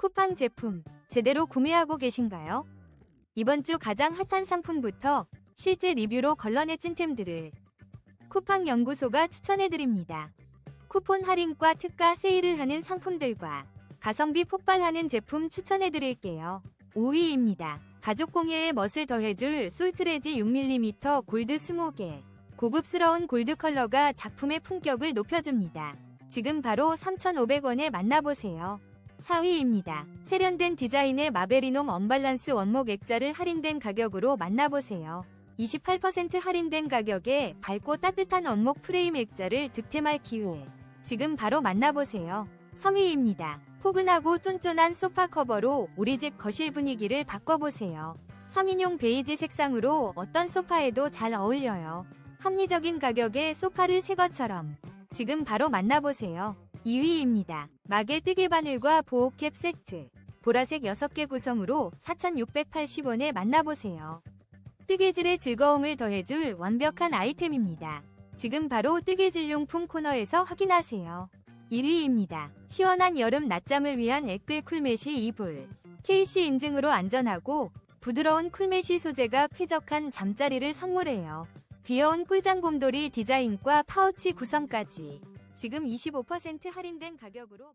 쿠팡 제품 제대로 구매하고 계신가요? 이번 주 가장 핫한 상품부터 실제 리뷰로 걸러내 찐템들을 쿠팡 연구소가 추천해드립니다. 쿠폰 할인과 특가 세일을 하는 상품들과 가성비 폭발하는 제품 추천해드릴게요. 5위입니다. 가죽 공예의 멋을 더해줄 솔트레지 6mm 골드 20개. 고급스러운 골드 컬러가 작품의 품격을 높여줍니다. 지금 바로 3,500원에 만나보세요. 4위입니다. 세련된 디자인의 마베리놈 언밸런스 원목 액자를 할인된 가격으로 만나보세요. 28% 할인된 가격에 밝고 따뜻한 원목 프레임 액자를 득템할 기회. 지금 바로 만나보세요. 3위입니다. 포근하고 쫀쫀한 소파 커버로 우리 집 거실 분위기를 바꿔보세요. 3인용 베이지 색상으로 어떤 소파에도 잘 어울려요. 합리적인 가격에 소파를 새 것처럼 지금 바로 만나보세요. 2위입니다. 마개 뜨개 바늘과 보호캡 세트. 보라색 6개 구성으로 4,680원에 만나보세요. 뜨개질의 즐거움을 더해줄 완벽한 아이템입니다. 지금 바로 뜨개질용품 코너에서 확인하세요. 1위입니다. 시원한 여름 낮잠을 위한 에끌 쿨메시 이불. KC 인증으로 안전하고 부드러운 쿨메시 소재가 쾌적한 잠자리를 선물해요. 귀여운 꿀장 곰돌이 디자인과 파우치 구성까지 지금 25% 할인된 가격으로